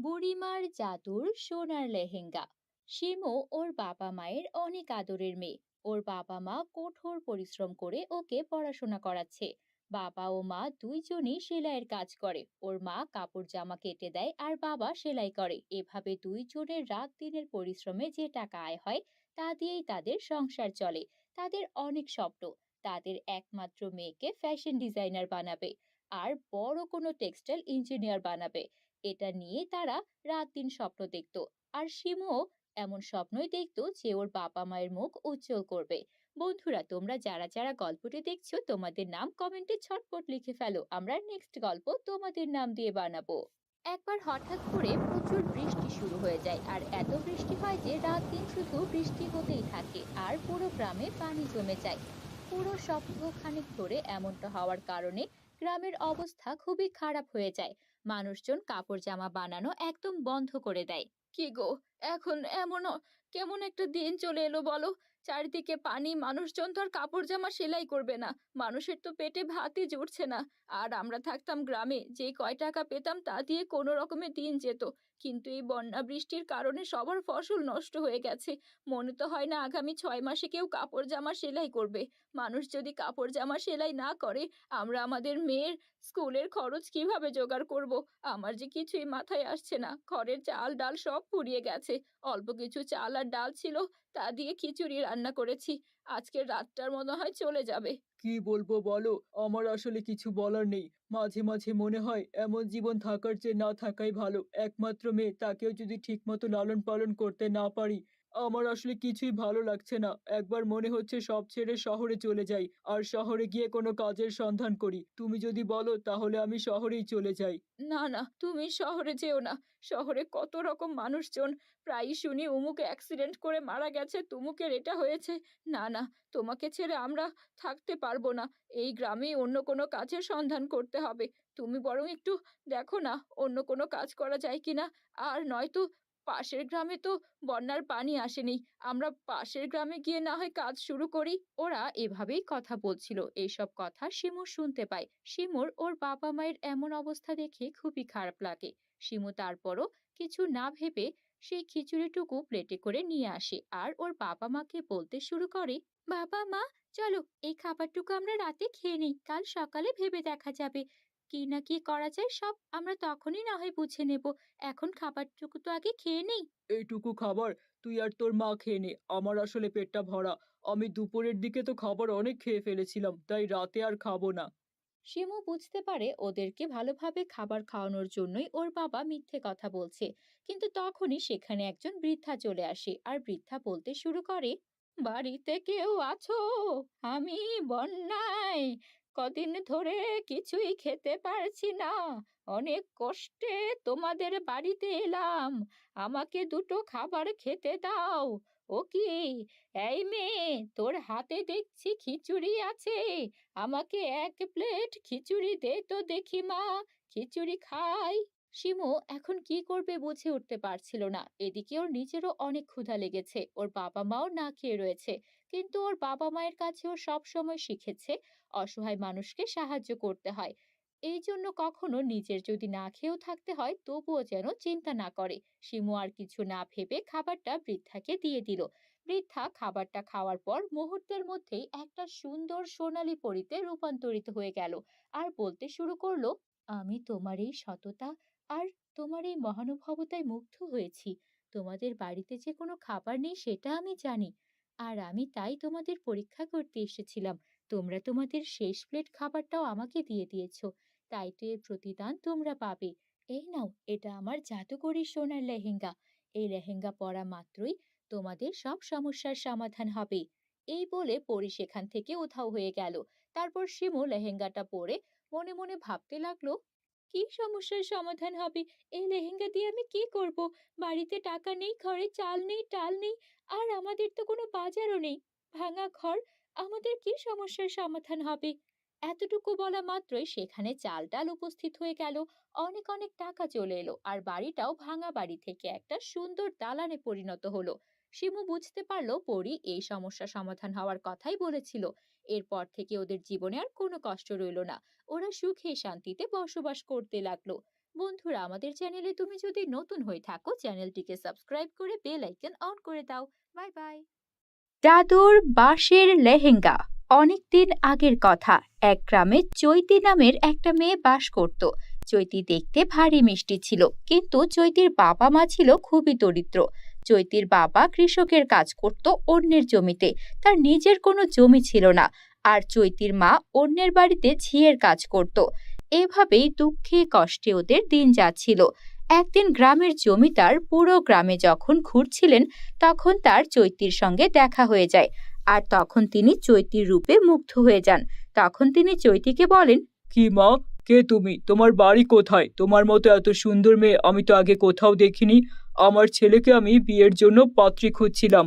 বুড়িমার জাদুর সোনার লেহেঙ্গা। শিমু ওর বাবা মায়ের অনেক আদরের মেয়ে। ওর বাবা মা কঠোর পরিশ্রম করে ওকে পড়াশোনা করাচ্ছে। বাবা ও মা দুইজনই সেলাইয়ের কাজ করে। ওর মা কাপড় জামা কেটে দেয় আর বাবা সেলাই করে। এভাবে দুইজনের রাত দিনের পরিশ্রমে যে টাকা আয় হয়, তা দিয়েই তাদের সংসার চলে। তাদের অনেক স্বপ্ন। তাদের একমাত্র মেয়েকে ফ্যাশন ডিজাইনার বানাবে। আর বড় কোনো টেক্সটাইল ইঞ্জিনিয়ার বানাবে। এটা নিয়ে তারা রাত দিন স্বপ্ন দেখতো। আর শিমুও এমন স্বপ্নই দেখতো যে, ওর বাবা মায়ের মুখ উজ্জ্বল করবে। বন্ধুরা, তোমরা যারা যারা গল্পটি দেখছ, তোমাদের নাম কমেন্টে ছটপট লিখে ফেলো। আমরা নেক্সট গল্প তোমাদের নাম দিয়ে বানাবো। একবার হঠাৎ করে প্রচুর বৃষ্টি শুরু হয়ে যায়। আর এত বৃষ্টি হয় যে, রাত দিন শুধু বৃষ্টি হতেই থাকে। আর পুরো গ্রামে পানি জমে যায়। পুরো সপ্তাহ খানিক ধরে এমনটা হওয়ার কারণে গ্রামের অবস্থা খুবই খারাপ হয়ে যায়। মানুষজন কাপড় জামা বানানো একদম বন্ধ করে দেয়। কি গো, এখন এমন কেমন একটা দিন চলে এলো বলো? চারিদিকে পানি, মানুষজন তো আর কাপড় জামা সেলাই করবে না। মানুষের তো পেটে ভাতই জুটছে না। আর আমরা থাকতাম গ্রামে যে কয় টাকা পেতাম তা দিয়ে কোনো রকমে দিন যেত। কিন্তু এই বন্যা বৃষ্টির কারণে সবার ফসল নষ্ট হয়ে গেছে। মনে তো হয় না আগামী ছয় মাসে কেউ কাপড় জামা সেলাই করবে। মানুষ যদি কাপড় জামা সেলাই না করে, আমরা আমাদের মেয়ের স্কুলের খরচ কীভাবে জোগাড় করব? আমার যে কিছুই মাথায় আসছে না। ঘরের চাল ডাল সব ফুরিয়ে গেছে। অল্প কিছু চাল আর ডাল ছিল, তা দিয়ে খিচুড়ি রান্না করেছি। আজকের রাতটার মনে হয় চলে যাবে। কি বলব বলো? আমার আসলে কিছু বলার নেই। মাঝে মাঝে মনে হয় এমন জীবন থাকার চেয়ে না থাকাই ভালো। একমাত্র মেয়ে, তাকেও যদি ঠিকমতো লালন পালন করতে না পারি আমার আসলে কিছুই ভালো লাগছে না। একবার মনে হচ্ছে সব ছেড়ে শহরে চলে যাই আর শহরে গিয়ে কোনো কাজের সন্ধান করি। তুমি যদি বলো তাহলে আমি শহরেই চলে যাই। না না, তুমি শহরে যেও না। শহরে কত রকম মানুষজন। প্রায়ই শুনি উমুক অ্যাক্সিডেন্ট করে মারা গেছে, তুমুকের এটা হয়েছে। না না, তোমাকে ছেড়ে আমরা থাকতে পারব না। এই গ্রামেই অন্য কোনো কাজের সন্ধান করতে হবে। তুমি বরং একটু দেখো না অন্য কোনো কাজ করা যায় কিনা। আর নয়তো পাশের গ্রামে তো বন্যার পানি আসেনি। আমরা পাশের গ্রামে গিয়ে না হয় কাজ শুরু করি। ওরা এভাবেই কথা বলছিল। এইসব কথা শিমু শুনতে পায়। শিমুর ওর বাবা মায়ের এমন অবস্থা দেখে খুবই খারাপ লাগে। শিমু তারপরও কিছু না ভেবে সেই খিচুড়িটুকু প্লেটে করে নিয়ে আসে আর ওর বাবা মাকে বলতে শুরু করে, বাবা মা, চলো, এই খাবারটুকু আমরা রাতে খেয়ে নিই। কাল সকালে ভেবে দেখা যাবে। কি না কি করা যায় সব আমরা তখনই না হয় বুঝে নেব। এখন খাবারটুকু তো আগে খেয়ে নেই। এইটুকু খাবার তুই আর তোর মা খেয়ে নে আমার আসলে পেটটা ভরা। আমি দুপুরের দিকে তো খাবার অনেক খেয়ে ফেলেছিলাম তাই রাতে আর খাব না। শিমু বুঝতে পারে ওদেরকে ভালোভাবে খাবার খাওয়ানোর জন্যই ওর বাবা মিথ্যে কথা বলছে। কিন্তু তখনই সেখানে একজন বৃদ্ধা চলে আসে আর বৃদ্ধা বলতে শুরু করে বাড়িতে কেউ আছো? আমি বন্যায়। কদিন ধরে কিছুই খেতে পারছি না। অনেক কষ্টে তোমাদের বাড়িতে এলাম। আমাকে দুটো খাবার খেতে দাও। ও কি? এই মেয়ে, তোর হাতে দেখছি খিচুড়ি আছে। আমাকে এক প্লেট খিচুড়ি দে তো দেখি মা। খিচুড়ি খাই। শিমু এখন কি করবে বুঝে উঠতে পারছিল না। এদিকে ওর নিজেরও অনেক ক্ষুধা লেগেছে। ওর বাবা মাও না খেয়ে রয়েছে। কিন্তু ওর বাবা মায়ের কাছে ও সব সময় শিখেছে অসহায় মানুষকে সাহায্য করতে হয়। এই জন্য কখনো নিজের যদি না খেয়েও থাকতে হয়, তবুও যেন চিন্তা না করে। শিমু আর কিছু না ভেবে খাবারটা বৃদ্ধাকে দিয়ে দিল। বৃদ্ধা খাবারটা খাওয়ার পর মুহূর্তের মধ্যেই একটা সুন্দর সোনালী পরীতে রূপান্তরিত হয়ে গেল। আর বলতে শুরু করল, আমি তোমার এই সততা আর তোমার এই মহানুভবতায় মুগ্ধ হয়েছি। তোমাদের বাড়িতে যে কোনো খাবার নেই সেটা আমি জানি। আর আমি তাই তোমাদের পরীক্ষা করতে এসেছিলাম। তোমরা তোমাদের শেষ প্লেট খাবারটাও আমাকে দিয়ে দিয়েছ। তাই তো এর প্রতিদান তোমরা পাবে। এই নাও, এটা আমার জাদুকরি সোনার লেহেঙ্গা। এই লেহেঙ্গা পরা মাত্রই তোমাদের সব সমস্যার সমাধান হবে। এই বলে পরি সেখান থেকে উধাও হয়ে গেল। তারপর শিমু লেহেঙ্গাটা পরে মনে মনে ভাবতে লাগল কি সমস্যার সমাধান হবে? এই লেহেঙ্গা দিয়ে আমি কি করব? বাড়িতে টাকা নেই, ঘরে চাল নেই, ডাল নেই, আর আমাদের তো কোনো বাজারও নেই। ভাঙা ঘর, আমাদের কি সমস্যার সমাধান হবে? এতটুকু বলা মাত্রই সেখানে চাল ডাল উপস্থিত হয়ে গেল। অনেক অনেক টাকা চলে এলো, আর বাড়িটাও ভাঙা বাড়ি থেকে একটা সুন্দর দালানে পরিণত হলো। শিমু বুঝতে পারল পরি এই সমস্যা সমাধান হওয়ার কথাই বলেছিল। এরপর থেকে ওদের জীবনে আর কোনো কষ্ট রইল না। ওরা সুখে শান্তিতে বসবাস করতে লাগল। বন্ধুরা, আমাদের চ্যানেলে তুমি যদি নতুন হয়ে থাকো, চ্যানেলটিকে সাবস্ক্রাইব করে বেল আইকন অন করে দাও। Bye bye. দাদুর বাঁশের লেহেঙ্গা অনেকদিন আগের কথা। এক গ্রামে চৈতি নামের একটা মেয়ে বাস করত। চৈতি দেখতে ভারী মিষ্টি ছিল, কিন্তু চৈতির বাবা মা ছিল খুবই দরিদ্র। চৈতির বাবা কৃষকের কাজ করত অন্যের জমিতে, তার নিজের কোনো জমি ছিল না। আর চৈতির মা অন্যের বাড়িতে ঝিয়ের কাজ করত। এভাবেই দুঃখে কষ্টে ওদের দিন যাচ্ছিল। একদিন গ্রামের জমিদার পুরো গ্রামে যখন ঘুরছিলেন, তখন তার চৈতির সঙ্গে দেখা হয়ে যায়। আর তখন তিনি চৈতির রূপে মুগ্ধ হয়ে যান। তখন তিনি চৈতিকে বলেন, কি মা? কে তুমি? তোমার বাড়ি কোথায়? তোমার মতো এত সুন্দর মেয়ে আমি তো আগে কোথাও দেখিনি। আমার ছেলেকে আমি বিয়ের জন্য পাত্রী খুঁজছিলাম।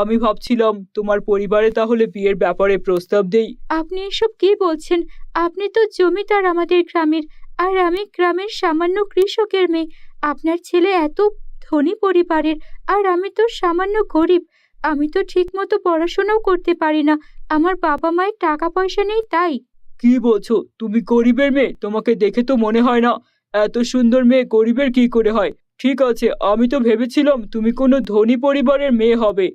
আমি ভাবছিলাম তোমার পরিবারে তাহলে বিয়ের ব্যাপারে প্রস্তাব দেই? আপনি এসব কি বলছেন? আপনি তো জমিদার আমাদের গ্রামের আর আমি গ্রামের সামান্য কৃষকের মেয়ে। আপনার ছেলে এত ধনী পরিবারের আর আমি তো সামান্য গরিব। আমি তো ঠিকমতো পড়াশোনাও করতে পারি না। আমার বাবা মায়ের টাকা পয়সা নেই তাই। কি বলছো? তুমি গরিবের মেয়ে তোমাকে দেখে তো মনে হয় না। এত সুন্দর মেয়ে গরিবের কি করে হয়? ঠিক আছে, আমি তো ভেবেছিলাম তুমি কোনো ধনী পরিবারের মেয়ে হবে।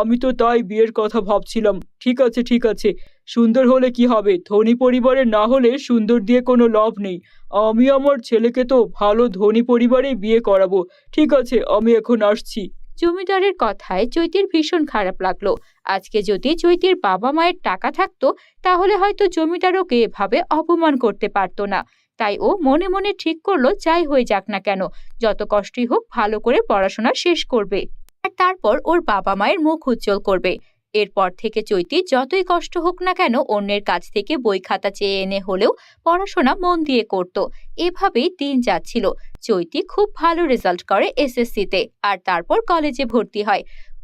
আমি তো তাই বিয়ের কথা ভাবছিলাম। ঠিক আছে ঠিক আছে, সুন্দর হলে কি হবে? ধনী পরিবারের না হলে সুন্দর দিয়ে কোনো লাভ নেই। আমি আমার ছেলেকে তো ভালো ধনী পরিবারে বিয়ে করাবো। ঠিক আছে, আমি এখন আসছি। জমিদারের কথায় চৈতির ভীষণ খারাপ লাগল। আজকে যদি চৈতির বাবা মায়ের টাকা থাকতো, তাহলে হয়তো জমিদার ওকে এভাবে অপমান করতে পারতো না। তাই ও মনে মনে ঠিক করল, যাই হয়ে যাক না কেন। যত কষ্টই হোক, ভালো করে পড়াশোনা শেষ করবে। আর তারপর ওর বাবা মায়ের মুখ উজ্জ্বল করবে। এরপর থেকে চৈতি যতই কষ্ট হোক না কেন, অন্যের কাছ থেকে বই খাতা চেয়ে এনে হলেও পড়াশোনা মন দিয়ে করত। এভাবেই দিন যাচ্ছিল। চৈতি খুব ভালো রেজাল্ট করে এসএসসিতে, আর তারপর কলেজে ভর্তি হয়।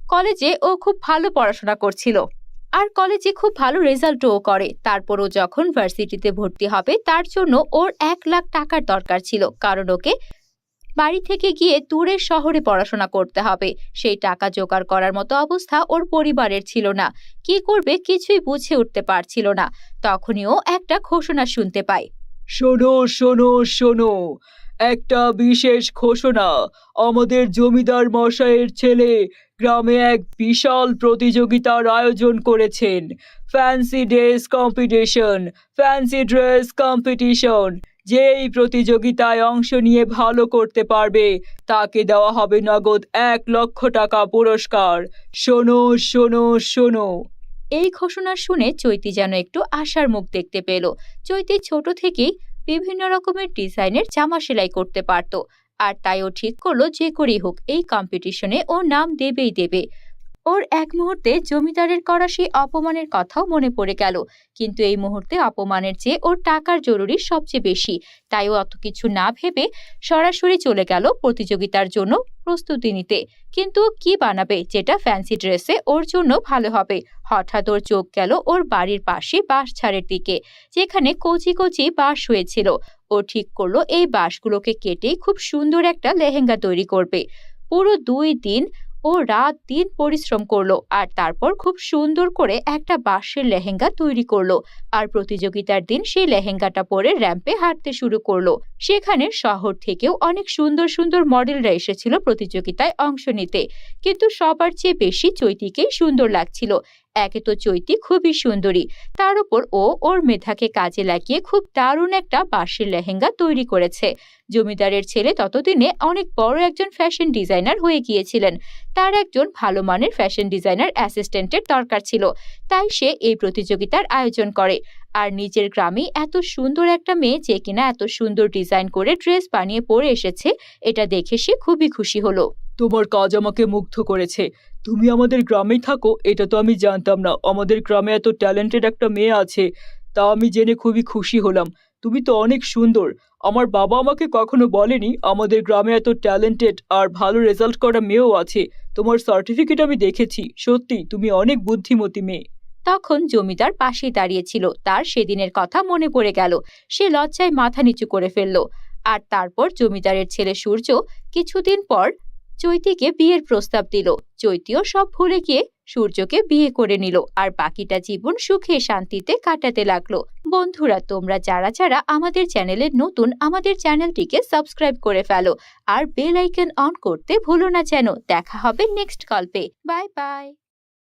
কলেজে ও খুব ভালো পড়াশোনা করছিল। আর কলেজে খুব ভালো রেজাল্টও করে। তারপরও যখন ভার্সিটিতে ভর্তি হবে, তার জন্য ওর এক লাখ টাকার দরকার ছিল, কারণ ওকে বাড়ি থেকে গিয়ে দূরের শহরে পড়াশোনা করতে হবে। সেই টাকা জোগাড় করার মতো অবস্থা ওর পরিবারের ছিল না। কি করবে কিছুই বুঝে উঠতে পারছিল না। তখনই ও একটা ঘোষণা শুনতে পায়। শোনো শোনো শোনো একটা বিশেষ ঘোষণা। আমাদের জমিদার মশাইয়ের ছেলে গ্রামে এক বিশাল প্রতিযোগিতার আয়োজন করেছেন। Fancy dress competition fancy dress competition যেই প্রতিযোগিতায় অংশ নিয়ে ভালো করতে পারবে, তাকে দেওয়া হবে নগদ এক লক্ষ টাকা পুরস্কার। শোনো শোনো শোনো। এই ঘোষণা শুনে চৈতি যেন একটু আশার মুখ দেখতে পেল। চৈতি ছোট থেকেই বিভিন্ন রকমের ডিজাইনের জামা সেলাই করতে পারত। আর তাই ও ঠিক করল যে করেই হোক, এই কম্পিটিশনে ও নাম দেবেই দেবে। ওর এক মুহূর্তে জমিদারের করা সেই অপমানের কথাও মনে পড়ে গেল। কিন্তু এই মুহূর্তে অপমানের চেয়ে ওর টাকার জরুরি সবচেয়ে বেশি। তাই ও অত কিছু না ভেবে সরাসরি চলে গেল প্রতিযোগিতার জন্য প্রস্তুতি নিতে। কিন্তু কি বানাবে যেটা ফ্যান্সি ড্রেসে ওর জন্য ভালো হবে? হঠাৎ ওর চোখ গেল ওর বাড়ির পাশে বাঁশ ছাড়ের দিকে, যেখানে কচি কচি বাঁশ হয়েছিল। ও ঠিক করল এই বাঁশগুলোকে কেটে খুব সুন্দর একটা লেহেঙ্গা তৈরি করবে। পুরো দুই দিন ও রাত দিন পরিশ্রম করল আর তারপর খুব সুন্দর করে একটা বাঁশের লেহেঙ্গা তৈরি করল আর প্রতিযোগিতার দিন সেই লেহেঙ্গাটা পরে র্যাম্পে হাঁটতে শুরু করল। সেখানে শহর থেকেও অনেক সুন্দর সুন্দর মডেলরা এসেছিল প্রতিযোগিতায় অংশ নিতে। কিন্তু সবার চেয়ে বেশি চৈতিকেই সুন্দর লাগছিল। একে তো চৈতি খুবই সুন্দরী। তার উপর ও ওর মেধাকে কাজে লাগিয়ে খুব দারুণ একটা বাঁশের লেহেঙ্গা তৈরি করেছে। জমিদারের ছেলে ততদিনে অনেক বড় একজন ফ্যাশন ডিজাইনার হয়ে গিয়েছিলেন। তার একজন ভালো মানের ফ্যাশন ডিজাইনার অ্যাসিস্ট্যান্টের দরকার ছিল। তাই সে এই প্রতিযোগিতার আয়োজন করে। আর নিজের গ্রামে এত সুন্দর একটা মেয়ে যে কিনা এত সুন্দর ডিজাইন করে ড্রেস বানিয়ে পরে এসেছে, এটা দেখে সে খুবই খুশি হলো। তোমার কাজ আমাকে মুগ্ধ করেছে। তুমি আমাদের গ্রামেই থাকো, এটা তো আমি জানতাম না। আমাদের গ্রামে এত ট্যালেন্টেড একটা মেয়ে আছে, তা আমি জেনে খুবই খুশি হলাম। তুমি তো অনেক সুন্দর। আমার বাবা আমাকে কখনো বলেনি, আমাদের গ্রামে এত ট্যালেন্টেড আর ভালো রেজাল্ট করা মেয়েও আছে। তোমার সার্টিফিকেট আমি দেখেছি। সত্যি, তুমি অনেক বুদ্ধিমতী মেয়ে। তখন জমিদার পাশেই দাঁড়িয়েছিল। তার সেদিনের কথা মনে পড়ে গেল। সে লজ্জায় মাথা নিচু করে ফেলল। আর তারপর জমিদারের ছেলে সূর্য কিছুদিন পর চৈতিকে বিয়ের প্রস্তাব দিল। চৈতিও সব ভুলে গিয়ে সূর্যকে বিয়ে করে নিল আর বাকিটা জীবন সুখে শান্তিতে কাটাতে লাগল। বন্ধুরা, তোমরা যারা যারা আমাদের চ্যানেলে নতুন, আমাদের চ্যানেলটিকে সাবস্ক্রাইব করে ফেলো আর বেল আইকন অন করতে ভুলো না যেন। দেখা হবে নেক্সট গল্পে। Bye bye.